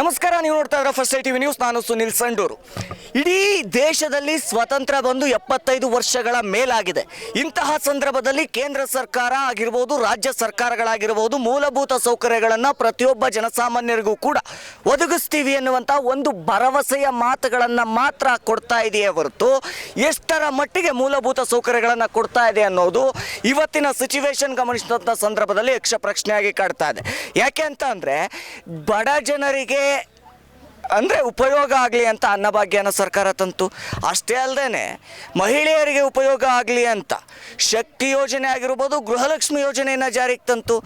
ನಮಸ್ಕಾರ, ನೀವು ನೋಡ್ತಾ ಇದ್ದೀರಾ ಫಸ್ಟ್ ಐ ಟಿವಿ ನ್ಯೂಸ್ ನಾನು ಸುನಿಲ್ ಸಂಡೂರು. ಇಡೀ ದೇಶದಲ್ಲಿ ಸ್ವತಂತ್ರ ಬಂದು ಎಪ್ಪತ್ತೈದು ವರ್ಷಗಳ ಮೇಲಾಗಿದೆ. ಇಂತಹ ಸಂದರ್ಭದಲ್ಲಿ ಕೇಂದ್ರ ಸರ್ಕಾರ ಆಗಿರ್ಬೋದು, ರಾಜ್ಯ ಸರ್ಕಾರಗಳಾಗಿರ್ಬೋದು, ಮೂಲಭೂತ ಸೌಕರ್ಯಗಳನ್ನು ಪ್ರತಿಯೊಬ್ಬ ಜನಸಾಮಾನ್ಯರಿಗೂ ಕೂಡ ಒದಗಿಸ್ತೀವಿ ಎನ್ನುವಂಥ ಒಂದು ಭರವಸೆಯ ಮಾತುಗಳನ್ನು ಮಾತ್ರ ಕೊಡ್ತಾ ಇದೆಯೇ ಹೊರತು, ಎಷ್ಟರ ಮಟ್ಟಿಗೆ ಮೂಲಭೂತ ಸೌಕರ್ಯಗಳನ್ನು ಕೊಡ್ತಾ ಇದೆ ಅನ್ನೋದು ಇವತ್ತಿನ ಸಿಚುವೇಶನ್ ಗಮನಿಸಿದಂಥ ಸಂದರ್ಭದಲ್ಲಿ ಯಕ್ಷ ಪ್ರಶ್ನೆಯಾಗಿ ಕಾಡ್ತಾ ಇದೆ. ಯಾಕೆ ಅಂತ ಅಂದರೆ, ಬಡ ಜನರಿಗೆ ಅಂದರೆ ಉಪಯೋಗ ಆಗಲಿ ಅಂತ ಅನ್ನಭಾಗ್ಯನ ಸರ್ಕಾರ ತಂತು. ಅಷ್ಟೇ ಅಲ್ಲದೆ ಮಹಿಳೆಯರಿಗೆ ಉಪಯೋಗ ಆಗಲಿ ಅಂತ ಶಕ್ತಿ ಯೋಜನೆ ಆಗಿರ್ಬೋದು, ಗೃಹಲಕ್ಷ್ಮಿ ಯೋಜನೆಯನ್ನು ಜಾರಿಗೆ ತಂತು.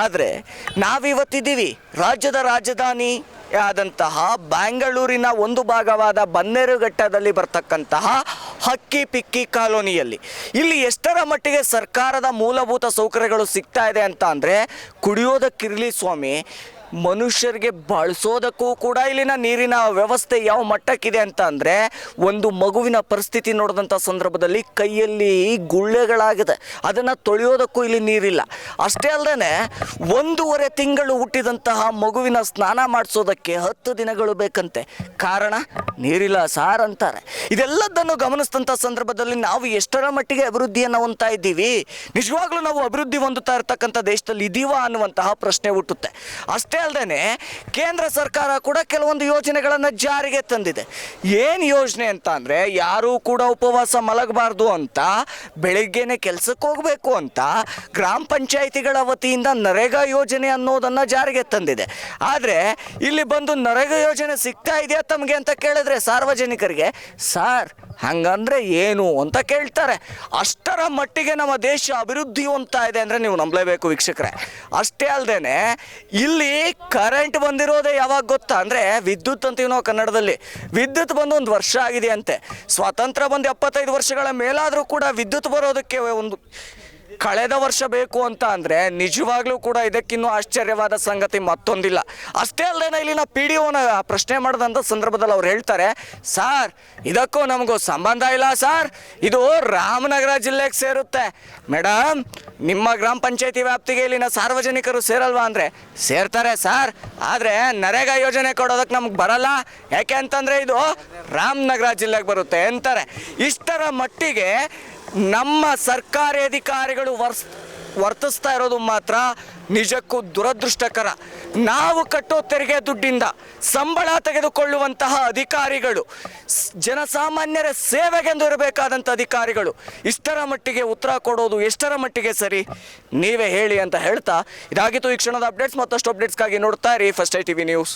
ಆದರೆ ನಾವಿವತ್ತಿದ್ದೀವಿ, ರಾಜ್ಯದ ರಾಜಧಾನಿ ಆದಂತಹ ಬ್ಯಾಂಗಳೂರಿನ ಒಂದು ಭಾಗವಾದ ಬನ್ನೇರುಘಟ್ಟದಲ್ಲಿ ಬರ್ತಕ್ಕಂತಹ ಹಕ್ಕಿ ಪಿಕ್ಕಿ ಕಾಲೋನಿಯಲ್ಲಿ. ಇಲ್ಲಿ ಎಷ್ಟರ ಮಟ್ಟಿಗೆ ಸರ್ಕಾರದ ಮೂಲಭೂತ ಸೌಕರ್ಯಗಳು ಸಿಗ್ತಾ ಇದೆ ಅಂತ ಅಂದರೆ ಕುಡಿಯೋದಕ್ಕಿರಲಿ ಸ್ವಾಮಿ ಮನುಷ್ಯರಿಗೆ ಬಳಸೋದಕ್ಕೂ ಕೂಡ ಇಲ್ಲಿನ ನೀರಿನ ವ್ಯವಸ್ಥೆ ಯಾವ ಮಟ್ಟಕ್ಕಿದೆ ಅಂತ ಅಂದರೆ ಒಂದು ಮಗುವಿನ ಪರಿಸ್ಥಿತಿ ನೋಡಿದಂಥ ಸಂದರ್ಭದಲ್ಲಿ ಕೈಯಲ್ಲಿ ಗುಳ್ಳೆಗಳಾಗಿದೆ. ಅದನ್ನು ತೊಳೆಯೋದಕ್ಕೂ ಇಲ್ಲಿ ನೀರಿಲ್ಲ. ಅಷ್ಟೇ ಅಲ್ಲದೆ ಒಂದೂವರೆ ತಿಂಗಳು ಹುಟ್ಟಿದಂತಹ ಮಗುವಿನ ಸ್ನಾನ ಮಾಡಿಸೋದಕ್ಕೆ ಹತ್ತು ದಿನಗಳು ಬೇಕಂತೆ. ಕಾರಣ ನೀರಿಲ್ಲ ಸಾರ್ ಅಂತಾರೆ. ಇದೆಲ್ಲದನ್ನು ಗಮನಿಸಿದಂಥ ಸಂದರ್ಭದಲ್ಲಿ ನಾವು ಎಷ್ಟರ ಮಟ್ಟಿಗೆ ಅಭಿವೃದ್ಧಿಯನ್ನು ಹೊಂದ್ತಾ ಇದ್ದೀವಿ? ನಿಜವಾಗ್ಲೂ ನಾವು ಅಭಿವೃದ್ಧಿ ಹೊಂದುತ್ತಾ ಇರ್ತಕ್ಕಂಥ ದೇಶದಲ್ಲಿ ಇದೀವಾ ಅನ್ನುವಂತಹ ಪ್ರಶ್ನೆ ಹುಟ್ಟುತ್ತೆ. ಅಷ್ಟೇ ಅಲ್ಲದೆ ಕೇಂದ್ರ ಸರ್ಕಾರ ಕೂಡ ಕೆಲವೊಂದು ಯೋಜನೆಗಳನ್ನು ಜಾರಿಗೆ ತಂದಿದೆ. ಏನು ಯೋಜನೆ ಅಂತ ಅಂದರೆ ಯಾರೂ ಕೂಡ ಉಪವಾಸ ಮಲಗಬಾರ್ದು ಅಂತ, ಬೆಳಿಗ್ಗೆನೆ ಕೆಲಸಕ್ಕೆ ಹೋಗಬೇಕು ಅಂತ ಗ್ರಾಮ ಪಂಚಾಯಿತಿಗಳ ವತಿಯಿಂದ ನರೇಗಾ ಯೋಜನೆ ಅನ್ನೋದನ್ನು ಜಾರಿಗೆ ತಂದಿದೆ. ಆದರೆ ಇಲ್ಲಿ ಬಂದು ನರೇಗಾ ಯೋಜನೆ ಸಿಗ್ತಾ ಇದೆಯಾ ತಮಗೆ ಅಂತ ಕೇಳಿದ್ರೆ ಸಾರ್ವಜನಿಕರಿಗೆ, ಸಾರ್ ಹಂಗಂದ್ರೆ ಏನು ಅಂತ ಕೇಳ್ತಾರೆ. ಅಷ್ಟರ ಮಟ್ಟಿಗೆ ನಮ್ಮ ದೇಶ ಅಭಿವೃದ್ಧಿ ಅಂತ ಇದೆ ಅಂದರೆ ನೀವು ನಂಬಲೇಬೇಕು ವೀಕ್ಷಕರೇ. ಅಷ್ಟೇ ಅಲ್ಲದೇನೆ ಇಲ್ಲಿ ಕರೆಂಟ್ ಬಂದಿರೋದೇ ಯಾವಾಗ ಗೊತ್ತಾ ಅಂದರೆ ವಿದ್ಯುತ್ ಅಂತೀವಿ ನಾವು ಕನ್ನಡದಲ್ಲಿ. ವಿದ್ಯುತ್ ಬಂದು ಒಂದು ವರ್ಷ ಆಗಿದೆ ಅಂತೆ. ಸ್ವಾತಂತ್ರ್ಯ ಬಂದು ಎಪ್ಪತ್ತೈದು ವರ್ಷಗಳ ಮೇಲಾದರೂ ಕೂಡ ವಿದ್ಯುತ್ ಬರೋದಕ್ಕೆ ಒಂದು ಕಳೆದ ವರ್ಷ ಬೇಕು ಅಂತ ಅಂದರೆ ನಿಜವಾಗ್ಲೂ ಕೂಡ ಇದಕ್ಕಿನ್ನೂ ಆಶ್ಚರ್ಯವಾದ ಸಂಗತಿ ಮತ್ತೊಂದಿಲ್ಲ. ಅಷ್ಟೇ ಅಲ್ಲದೆ ಇಲ್ಲಿನ ಪಿ ಡಿ ಒನ ಪ್ರಶ್ನೆ ಮಾಡಿದಂಥ ಸಂದರ್ಭದಲ್ಲಿ ಅವ್ರು ಹೇಳ್ತಾರೆ, ಸಾರ್, ಇದಕ್ಕೂ ನಮಗೂ ಸಂಬಂಧ ಇಲ್ಲ ಸಾರ್. ಇದು ರಾಮನಗರ ಜಿಲ್ಲೆಗೆ ಸೇರುತ್ತೆ. ಮೇಡಮ್ ನಿಮ್ಮ ಗ್ರಾಮ ಪಂಚಾಯತಿ ವ್ಯಾಪ್ತಿಗೆ ಇಲ್ಲಿನ ಸಾರ್ವಜನಿಕರು ಸೇರಲ್ವಾ ಅಂದರೆ ಸೇರ್ತಾರೆ ಸಾರ್. ಆದರೆ ನರೇಗಾ ಯೋಜನೆ ಕೊಡೋದಕ್ಕೆ ನಮ್ಗೆ ಬರಲ್ಲ. ಯಾಕೆ ಅಂತಂದರೆ ಇದು ರಾಮನಗರ ಜಿಲ್ಲೆಗೆ ಬರುತ್ತೆ ಅಂತಾರೆ. ಇಷ್ಟರ ಮಟ್ಟಿಗೆ ನಮ್ಮ ಸರ್ಕಾರಿ ಅಧಿಕಾರಿಗಳು ವರ್ಸ್, ವರ್ತಿಸ್ತಾ ಇರೋದು ಮಾತ್ರ ನಿಜಕ್ಕೂ ದುರದೃಷ್ಟಕರ. ನಾವು ಕಟ್ಟೋ ತೆರಿಗೆ ದುಡ್ಡಿಂದ ಸಂಬಳ ತೆಗೆದುಕೊಳ್ಳುವಂತಹ ಅಧಿಕಾರಿಗಳು ಜನಸಾಮಾನ್ಯರ ಸೇವೆಗೆಂದು ಇರಬೇಕಾದಂಥ ಅಧಿಕಾರಿಗಳು, ಇಷ್ಟರ ಮಟ್ಟಿಗೆ ಉತ್ತರ ಕೊಡೋದು ಎಷ್ಟರ ಮಟ್ಟಿಗೆ ಸರಿ? ನೀವೇ ಹೇಳಿ ಅಂತ ಹೇಳ್ತಾ ಇದಾಗಿತ್ತು ಈ ಕ್ಷಣದ ಅಪ್ಡೇಟ್ಸ್. ಮತ್ತಷ್ಟು ಅಪ್ಡೇಟ್ಸ್ಗಾಗಿ ನೋಡ್ತಾ ಇರಿ first I T V news.